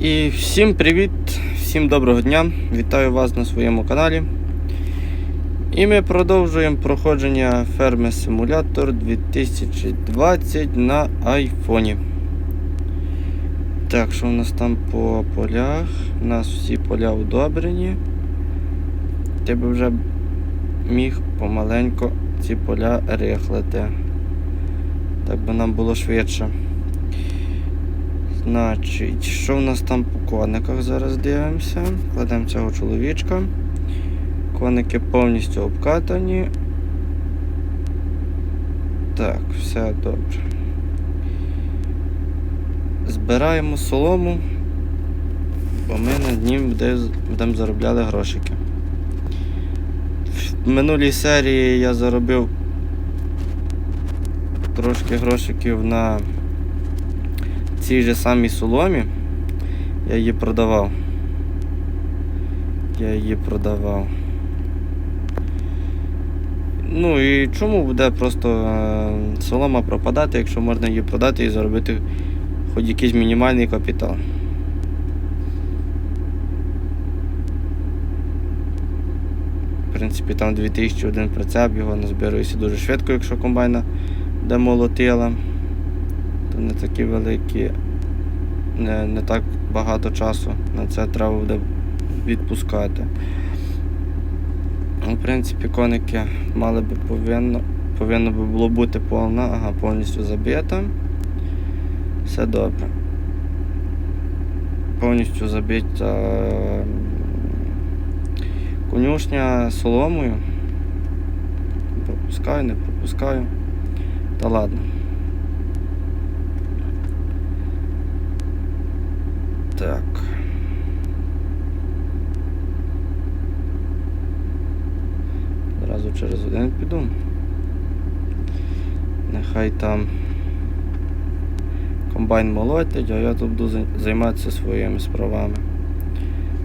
І всім привіт, всім доброго дня. Вітаю вас на своєму каналі. І ми продовжуємо проходження ферми Симулятор 2020 на айфоні. Так, що у нас там по полях? У нас всі поля удобрені. Ти би вже міг помаленько ці поля рихлити. Так би нам було швидше. Значить, що в нас там по кониках зараз дивимося? Кладемо цього чоловічка. Коники повністю обкатані. Так, все добре. Збираємо солому, бо ми над ним будемо заробляти грошики. В минулій серії я заробив трошки грошиків на цій же самій соломі. Я її продавав. Я її продавав. Ну і чому буде просто е, солома пропадати, якщо можна її продати і заробити хоч якийсь мінімальний капітал. В принципі, там 2001 прицеп, його назбирується дуже швидко, якщо комбайна де молотила. Не такі великі, не, не так багато часу на це треба буде відпускати. Ну, В принципі, коники мали би повинно, повинно би було бути повна, ага, повністю забита. Все добре. Повністю забита конюшня соломою. Пропускаю, не пропускаю. Та ладно. Так. Одразу через один піду. Нехай там комбайн молотять, а я тут буду займатися своїми справами.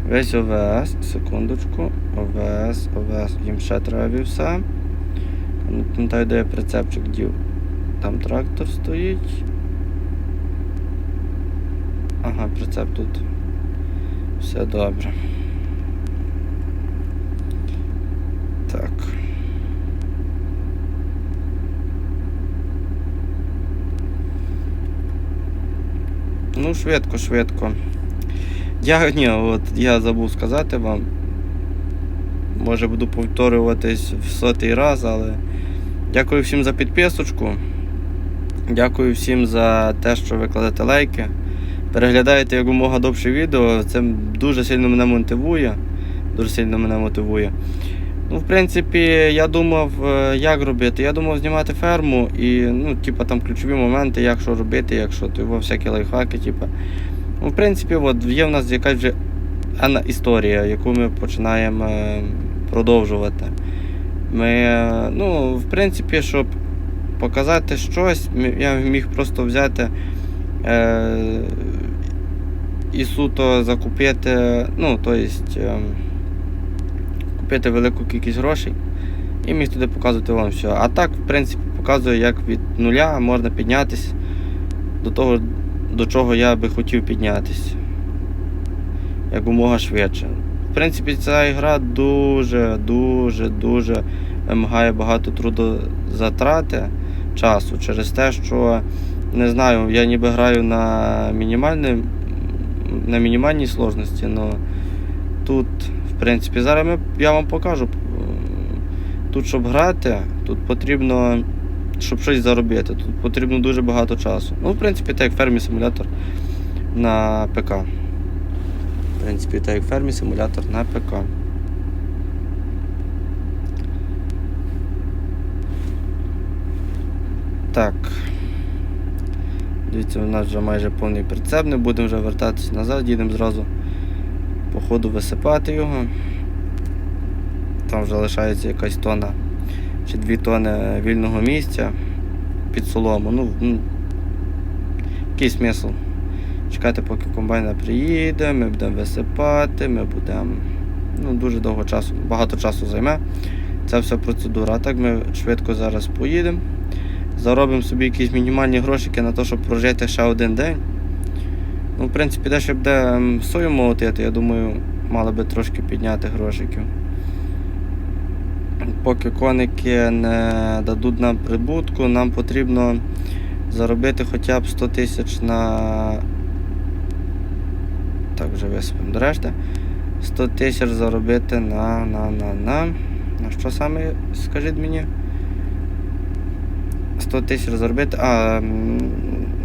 Весь ОВС, секундочку, ОВС, ОВС, їм ще треба вівса. Не пам'ятаю, де прицепчик дів. Там трактор стоїть. Ага, прицеп тут. Все добре. Так. Ну, швидко, швидко. Я ні, от я забув сказати вам. Може буду повторюватись в сотий раз, але дякую всім за підписочку. Дякую всім за те, що ви кладете лайки. Переглядаєте якомога довше відео. Це дуже сильно мене мотивує. Дуже сильно мене мотивує. Ну, в принципі, я думав, е, як робити. Я думав знімати ферму і, ну, типа, там ключові моменти, як що робити, якщо його всякі лайфхаки, типа. Ну, в принципі, от є в нас якась вже історія, яку ми починаємо е, продовжувати. Ми, е, ну, в принципі, щоб показати щось, я міг просто взяти і суто закупити, ну, тобто, купити велику кількість грошей і міг туди показувати вам все. А так, в принципі, показую, як від нуля можна піднятися до того, до чого я би хотів піднятися. Якомога швидше. В принципі, ця гра дуже, дуже, дуже вимагає багато трудозатрати часу через те, що не знаю, я ніби граю на мінімальній, на мінімальній сложності, але тут, в принципі, зараз я вам покажу. Тут, щоб грати, тут потрібно, щоб щось заробити, тут потрібно дуже багато часу. Ну, в принципі, так як фермі симулятор на ПК. В принципі, так як фермі симулятор на ПК. Так. Дивіться, у нас вже майже повний прицеп, не будемо вже вертатися назад, їдемо зразу по ходу висипати його. Там вже лишається якась тона чи дві тони вільного місця під солому. Ну, який смисл? Чекати, поки комбайна приїде, ми будемо висипати, ми будемо. Ну, дуже довго часу, багато часу займе. Ця вся процедура. А так ми швидко зараз поїдемо. Заробимо собі якісь мінімальні грошики на те, щоб прожити ще один день. Ну, в принципі, де ще буде сою молотити, я думаю, мали би трошки підняти грошиків. Поки коники не дадуть нам прибутку, нам потрібно заробити хоча б 100 тисяч на. Так, вже висипемо до решти. 100 тисяч заробити на, на, на, на. На що саме, скажіть мені? 100 тисяч заробити. А,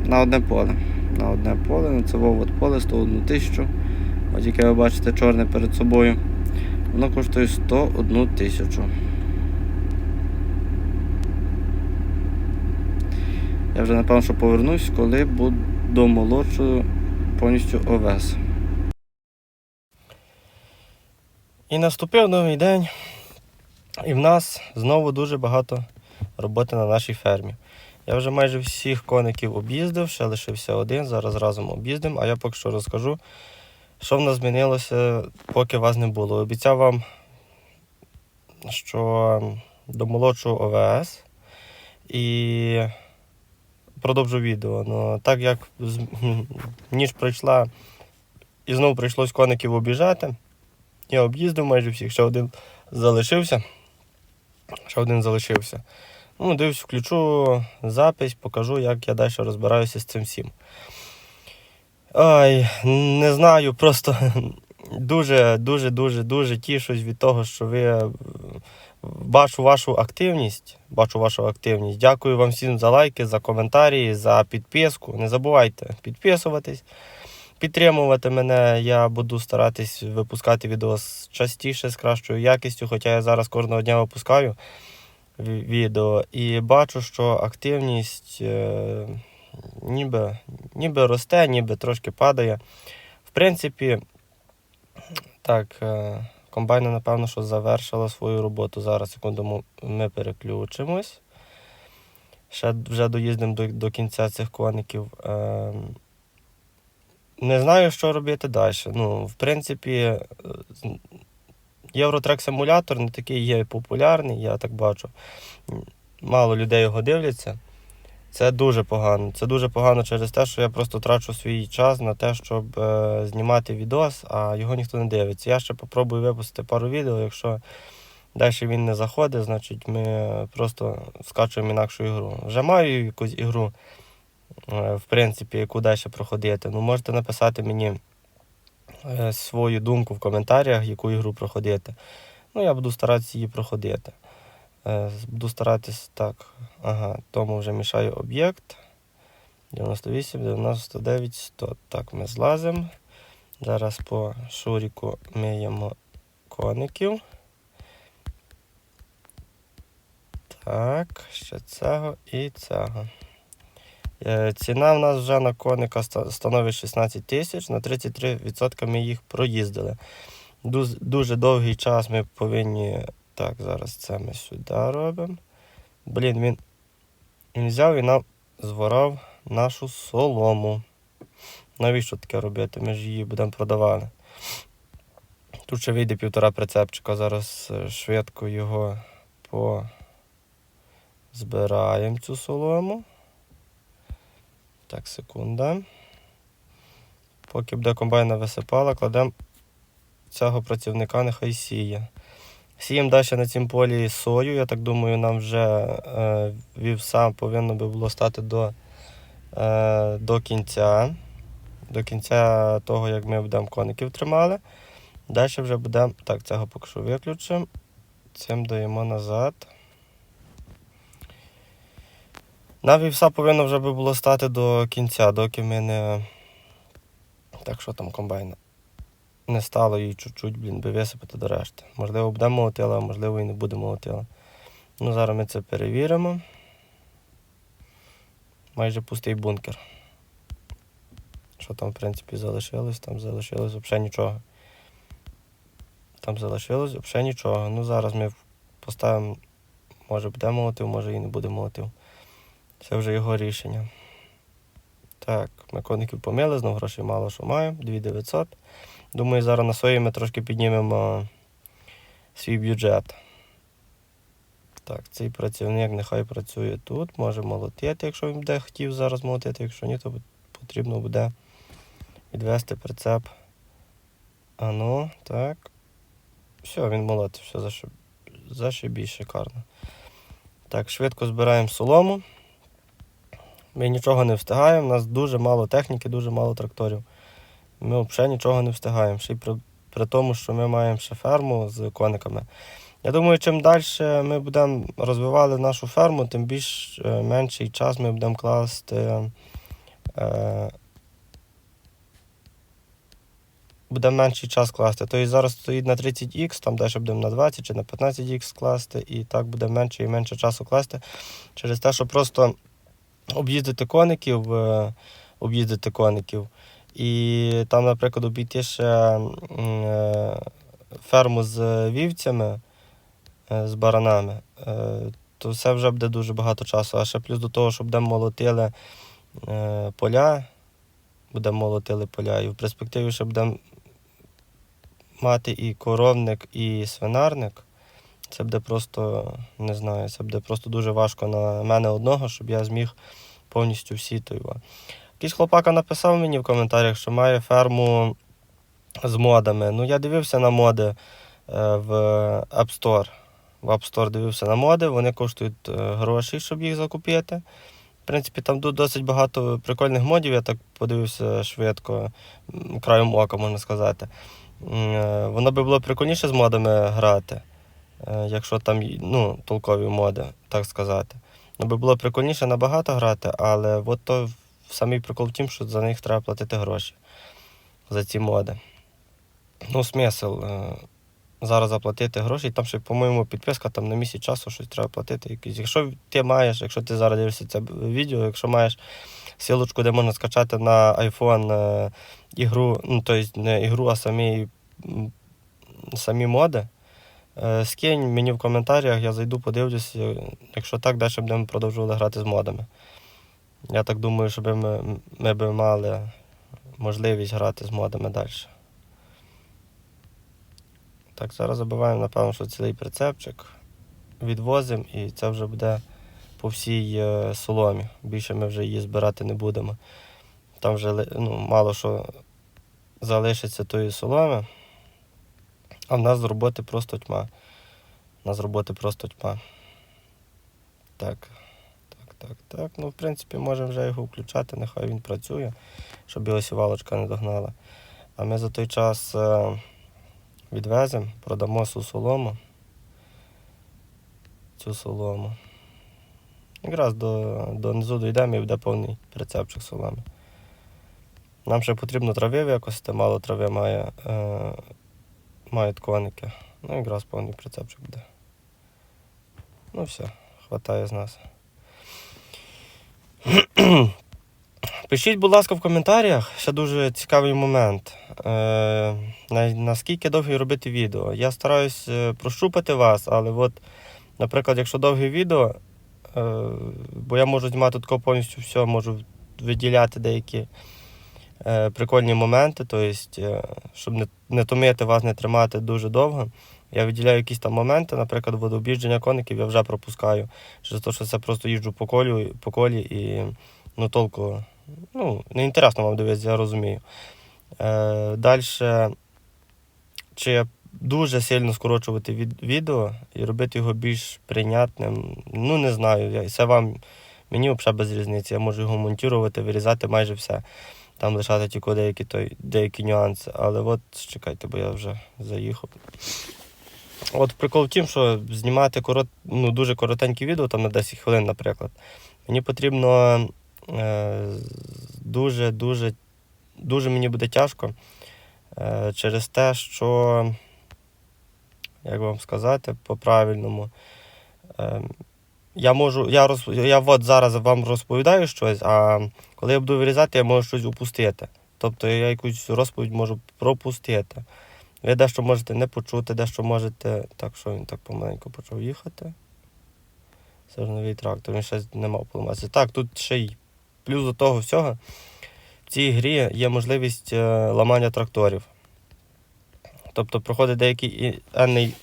на одне поле. На одне поле, на це от поле 101 тисячу. От яке ви бачите чорне перед собою. Воно коштує 101 тисячу. Я вже напевно, що повернусь, коли буду молодшу повністю овес. І наступив новий день, і в нас знову дуже багато роботи на нашій фермі. Я вже майже всіх коників об'їздив, ще лишився один, зараз разом об'їздимо, а я поки що розкажу, що в нас змінилося, поки вас не було. Обіцяв вам, що до молодшого ОВС і продовжу відео. Ну, так як ніч пройшла і знову прийшлось коників обіжати, я об'їздив майже всіх, ще один залишився. Ще один залишився. Ну, дивлюсь, включу запись, покажу, як я далі розбираюся з цим всім. Ай, не знаю, просто дуже, дуже, дуже, дуже тішусь від того, що ви е, бачу вашу активність. Бачу вашу активність. Дякую вам всім за лайки, за коментарі, за підписку. Не забувайте підписуватись, підтримувати мене. Я буду старатись випускати відео частіше з кращою якістю, хоча я зараз кожного дня випускаю відео і бачу, що активність е, ніби, ніби росте, ніби трошки падає. В принципі, так, е, комбайна, напевно, що завершила свою роботу. Зараз, секунду, ми переключимось. Ще вже доїздимо до, до кінця цих коників. Е, не знаю, що робити далі. Ну, в принципі, е, з- Євротрек симулятор не такий є популярний, я так бачу. Мало людей його дивляться. Це дуже погано. Це дуже погано через те, що я просто трачу свій час на те, щоб е, знімати відос, а його ніхто не дивиться. Я ще попробую випустити пару відео. Якщо далі він не заходить, значить ми просто скачуємо інакшу ігру. Вже маю якусь ігру, е, в принципі, яку далі проходити. Ну, можете написати мені свою думку в коментарях, яку ігру проходити. Ну, я буду старатися її проходити. Е, Буду старатись так. Ага, тому вже мішаю об'єкт. 98, 99, 100. Так, ми злазимо. Зараз по шуріку миємо коників. Так, ще цього і цього. Е, Ціна в нас вже на коника становить 16 тисяч, на 33% ми їх проїздили. Дуже довгий час ми повинні. Так, зараз це ми сюди робимо. Блін, він, він взяв і нам зворав нашу солому. Навіщо таке робити? Ми ж її будемо продавати. Тут ще вийде півтора прицепчика. Зараз е, швидко його по збираємо цю солому. Так, секунда. Поки буде комбайна висипала, кладемо цього працівника, нехай сіє. Сіємо далі на цім полі сою. Я так думаю, нам вже е, вівса повинно би було стати до, е, до кінця. До кінця того, як ми будемо коників тримали. Далі вже будемо. Так, цього поки що виключимо. Цим даємо назад. На вівса повинно вже би було стати до кінця, доки ми не. Так що там комбайна? Не стало їй чуть-чуть, блін, би висипати до решти. Можливо, буде молотила, а можливо і не буде молотила. Ну, зараз ми це перевіримо. Майже пустий бункер. Що там, в принципі, залишилось? Там залишилось взагалі нічого. Там залишилось взагалі нічого. Ну, зараз ми поставимо, може буде молотив, може і не буде молотив. Це вже його рішення. Так, ми коників помили, знову грошей мало що маємо, 2900. Думаю, зараз на сої ми трошки піднімемо свій бюджет. Так, цей працівник нехай працює тут, може молотити, якщо він буде хотів зараз молотити, якщо ні, то потрібно буде відвести прицеп. А ну, так. Все, він молотить, все зашиб... зашибісь шикарно. Так, швидко збираємо солому. Ми нічого не встигаємо, у нас дуже мало техніки, дуже мало тракторів. Ми взагалі нічого не встигаємо. Ще й при, при тому, що ми маємо ще ферму з кониками. Я думаю, чим далі ми будемо розвивати нашу ферму, тим більш е, менший час ми будемо класти. Е, Будемо менший час класти. Тобто зараз стоїть на 30х, там далі будемо на 20 чи на 15х класти, і так буде менше і менше часу класти. Через те, що просто об'їздити коників, е, об'їздити коників. І там, наприклад, обійти ще е, ферму з вівцями, е, з баранами, то все вже буде дуже багато часу. А ще плюс до того, що будемо молотили поля, будемо молотили поля, і в перспективі ще будемо мати і коровник, і свинарник. Це буде просто, не знаю, це буде просто дуже важко на мене одного, щоб я зміг повністю всі во. Якийсь хлопака написав мені в коментарях, що має ферму з модами. Ну, я дивився на моди е, в App Store. В App Store дивився на моди, вони коштують е, гроші, щоб їх закупити. В принципі, там досить багато прикольних модів, я так подивився швидко, краєм ока, можна сказати. Е, Воно би було прикольніше з модами грати, якщо там ну, толкові моди, так сказати. Ну, би було прикольніше набагато грати, але от то самий прикол в тім, що за них треба платити гроші за ці моди. Ну, смисл е, зараз заплатити гроші, там ще, по-моєму, підписка там на місяць часу щось треба платити. Якщо ти маєш, якщо ти зараз дивишся це відео, якщо маєш силочку, де можна скачати на iPhone е, ігру, ну тобто не ігру, а самі, самі моди. Е, Скинь мені в коментарях, я зайду, подивлюся. Якщо так, далі будемо продовжувати грати з модами. Я так думаю, що ми, ми б мали можливість грати з модами далі. Так, зараз забиваємо, напевно, що цілий прицепчик. Відвозимо і це вже буде по всій е, соломі. Більше ми вже її збирати не будемо. Там вже ну, мало що залишиться тої соломи. А в нас з роботи просто тьма. У нас з роботи просто тьма. Так, так, так. Ну, в принципі, можемо вже його включати, нехай він працює, щоб його сівалочка не догнала. А ми за той час е, відвеземо, продамо цю солому. Цю солому. Якраз до, до низу дійдемо і буде повний прицепчик соломи. Нам ще потрібно трави викосити, мало трави має, е, мають коники. Ну, якраз повний прицепчик буде. Ну все, хватає з нас. Пишіть, будь ласка, в коментарях. Ще дуже цікавий момент. Е, наскільки довгі робити відео. Я стараюсь е, прощупати вас, але от, наприклад, якщо довге відео, е, бо я можу знімати тако повністю все, можу виділяти деякі прикольні моменти, тобто, е, щоб не, не томити вас, не тримати дуже довго. Я виділяю якісь там моменти, наприклад, водообіждження коників я вже пропускаю. Через те, що це просто їжджу по колі, по колі і ну, толку, ну, не інтересно вам дивитися, я розумію. Е, Далі, чи дуже сильно скорочувати від, відео і робити його більш прийнятним, ну не знаю. Це вам, мені взагалі без різниці. Я можу його монтувати, вирізати майже все. Там лишати тільки деякі, той, деякі нюанси. Але от чекайте, бо я вже заїхав. От прикол в тім, що знімати корот, ну, дуже коротенькі відео, там на 10 хвилин, наприклад. Мені потрібно е, дуже, дуже, дуже мені буде тяжко е, через те, що, як вам сказати, по-правильному. Е, я можу, я, роз, я от зараз вам розповідаю щось, а коли я буду вирізати, я можу щось упустити. Тобто я якусь розповідь можу пропустити. Ви дещо можете не почути, дещо можете. Так, що він так помаленьку почав їхати. Це ж новий трактор, він ще не мав поламатися. Так, тут ще й плюс до того всього. В цій грі є можливість е, ламання тракторів. Тобто проходить деякий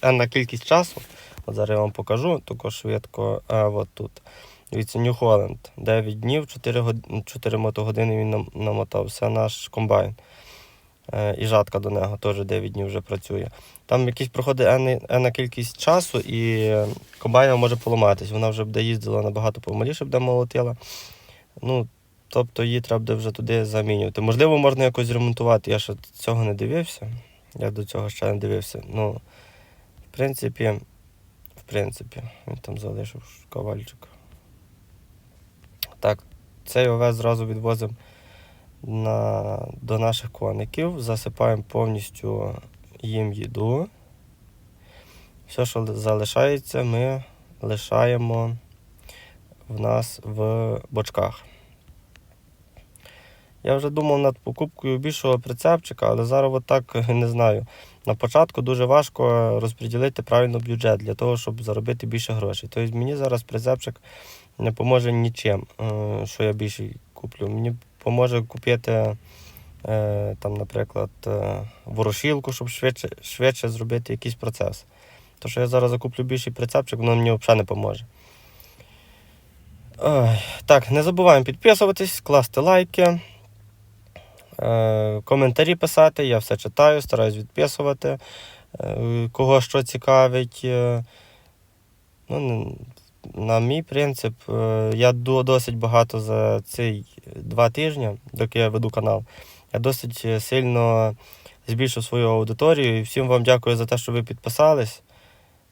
енна кількість часу, От зараз я вам покажу, також швидко. А, от тут. Дивіться, New Holland. 9 днів, 4, год... 4 мотогодини він нам- намотав. Це наш комбайн. Е, і жатка до нього теж 9 днів вже працює. Там якийсь проходить енна кількість часу, і комбайна може поламатись. Вона вже буде їздила набагато помаліше, буде молотила. Ну, тобто її треба буде вже туди замінювати. Можливо, можна якось ремонтувати. Я ще цього не дивився. Я до цього ще не дивився. Ну, в принципі, в принципі, він там залишив ковальчик. Так, цей овес зразу відвозимо на, до наших коників, засипаємо повністю їм їду. Все, що залишається, ми лишаємо в нас в бочках. Я вже думав над покупкою більшого прицепчика, але зараз от так не знаю. На початку дуже важко розподілити правильно бюджет для того, щоб заробити більше грошей. Тобто мені зараз прицепчик не поможе нічим, е, що я більше куплю. Мені поможе купити, е, там, наприклад, е, ворошілку, щоб швидше, швидше зробити якийсь процес. То, що я зараз закуплю більший прицепчик, воно мені взагалі не поможе. Так, не забуваємо підписуватись, класти лайки, коментарі писати. Я все читаю, стараюсь відписувати. Е, кого що цікавить. Е, ну, на мій принцип, е, я досить багато за ці два тижні, доки я веду канал, я досить е, сильно збільшив свою аудиторію. І всім вам дякую за те, що ви підписались.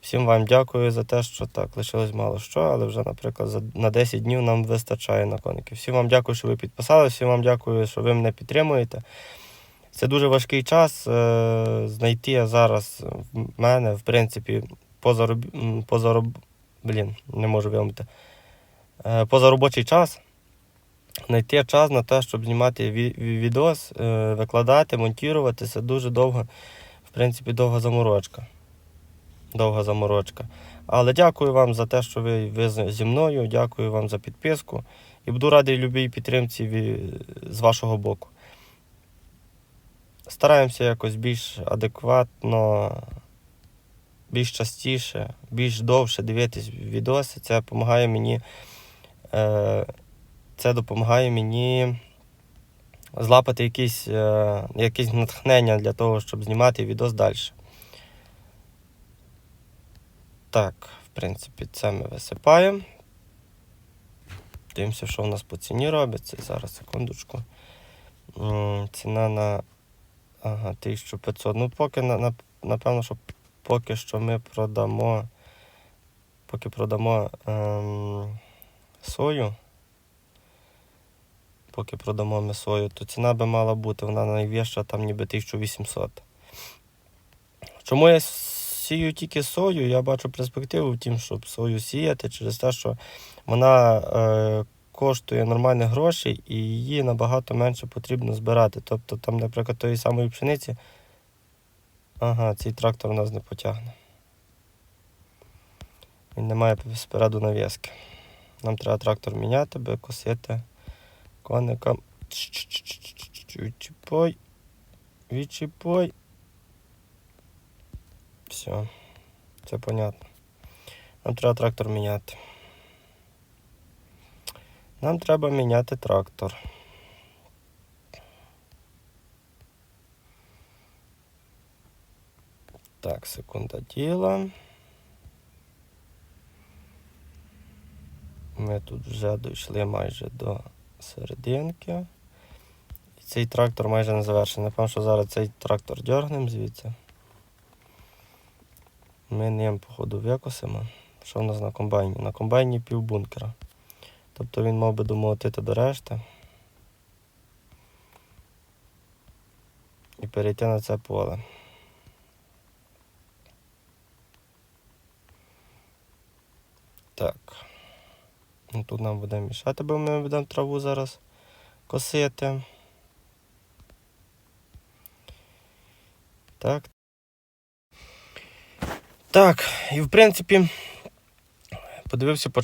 Всім вам дякую за те, що так, лишилось мало що, але вже, наприклад, на 10 днів нам вистачає на коники. Всім вам дякую, що ви підписались, всім вам дякую, що ви мене підтримуєте. Це дуже важкий час. е, Знайти зараз в мене, в принципі, позароб... позароб... Блін, не можу вимити. Е, Позаробочий час. Знайти час на те, щоб знімати ві- ві- відос, е, викладати, монтувати, це дуже довго, в принципі, довга заморочка. Довга заморочка. Але дякую вам за те, що ви, ви зі мною. Дякую вам за підписку. І буду радий любій підтримці з вашого боку. Стараємося якось більш адекватно, більш частіше, більш довше дивитись відоси. Це допомагає мені. Е, це допомагає мені злапати якісь, е, якесь натхнення для того, щоб знімати відос далі. Так, в принципі, це ми висипаємо. Дивимося, що у нас по ціні робиться. Зараз, секундочку. Ціна на ага, 1500. Ну, поки на, на, напевно, що поки що ми продамо. Поки продамо ем, сою. Поки продамо ми сою, то ціна би мала бути, вона найвища, там ніби 1800. Чому я сію тільки сою? Я бачу перспективу в тім, щоб сою сіяти через те, що вона е, коштує нормальних грошей і її набагато менше потрібно збирати. Тобто там, наприклад, тої самої пшениці. Ага, цей трактор у нас не потягне. Він не має спереду нав'язки. Нам треба трактор міняти, би косити коникам. Відчіпай. Відчіпай. Все. Це понятно. Нам треба трактор міняти. Нам треба міняти трактор. Так, секунда діла. Ми тут вже дійшли майже до серединки. І цей трактор майже не завершений. Напевно, що зараз цей трактор дергнемо звідси. Ми ним, походу, викосимо. Що в нас на комбайні? На комбайні пів бункера. Тобто він мав би домолотити до решти. І перейти на це поле. Так. Ну, тут нам буде мішати, бо ми будемо траву зараз косити. Так. Так, і в принципі, подивився по,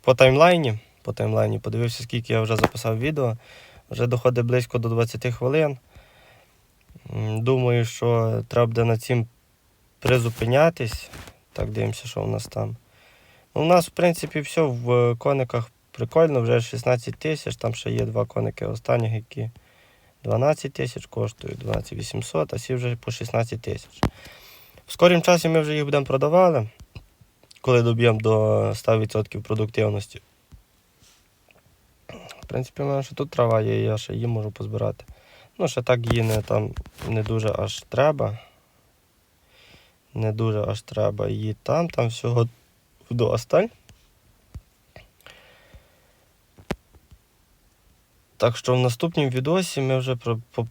по таймлайні. По таймлайні подивився, скільки я вже записав відео. Вже доходить близько до 20 хвилин. Думаю, що треба буде на цим призупинятись, Так, дивимося, що у нас там. Ну, у нас, в принципі, все в кониках прикольно, вже 16 тисяч, там ще є два коники останніх, які 12 тисяч коштують, 12 800, а всі вже по 16 тисяч. В скорім часі ми вже їх будемо продавали, коли доб'ємо до 100% продуктивності. В принципі, у мене ще тут трава є, я ще її можу позбирати. Ну, ще так її не, там, не дуже аж треба. Не дуже аж треба її там, там всього вдосталь. Так що в наступному відосі ми вже про, по,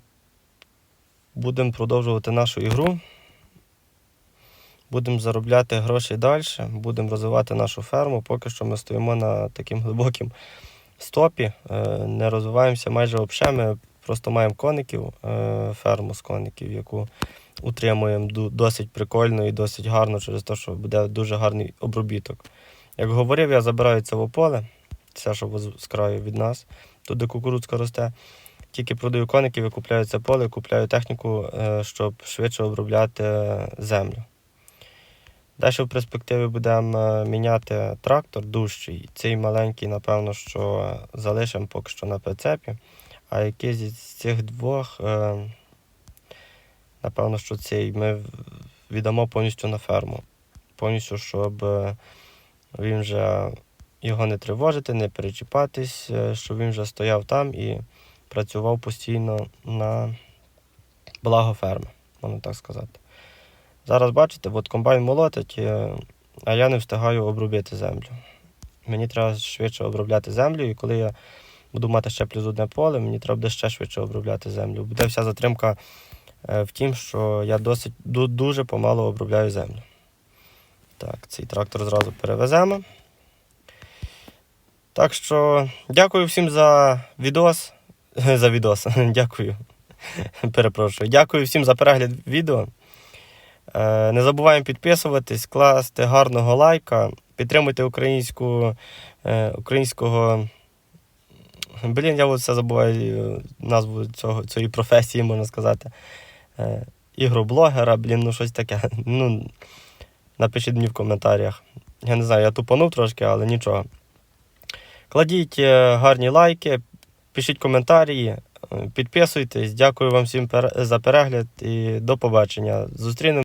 будемо продовжувати нашу ігру. Будемо заробляти гроші далі, будемо розвивати нашу ферму. Поки що ми стоїмо на таким глибоким стопі, е, не розвиваємося майже взагалі. Ми просто маємо коників, е, ферму з коників, яку утримуємо досить прикольно і досить гарно через те, що буде дуже гарний обробіток. Як говорив, я забираю це в поле, все, що з краю від нас, туди кукурудзка росте. Тільки продаю коників і купляю це поле, купляю техніку, е, щоб швидше обробляти землю. Далі в перспективі будемо е, міняти трактор дужчий. Цей маленький, напевно, що залишимо поки що на прицепі. А якийсь з цих двох, е, напевно, що цей ми віддамо повністю на ферму. Повністю, щоб е, він вже його не тривожити, не перечіпатись, е, щоб він вже стояв там і працював постійно на благо ферми, можна так сказати. Зараз бачите, от комбайн молотить, е, а я не встигаю обробити землю. Мені треба швидше обробляти землю, і коли я буду мати ще плюс одне поле, мені треба буде ще швидше обробляти землю. Буде вся затримка е, в тім, що я досить дуже помало обробляю землю. Так, цей трактор зразу перевеземо. Так що дякую всім за відос. За відос. Дякую. Перепрошую. Дякую всім за перегляд відео. Е, Не забуваємо підписуватись, класти гарного лайка, підтримуйте українську, е, українського. Блін, я все забуваю е, назву цього, цієї професії, можна сказати. Ігроблогера, блін, ну щось таке. Ну, напишіть мені в коментарях. Я не знаю, я тупанув трошки, але нічого. Кладіть гарні лайки, пишіть коментарі, підписуйтесь. Дякую вам всім за перегляд і до побачення. Зустрінемо.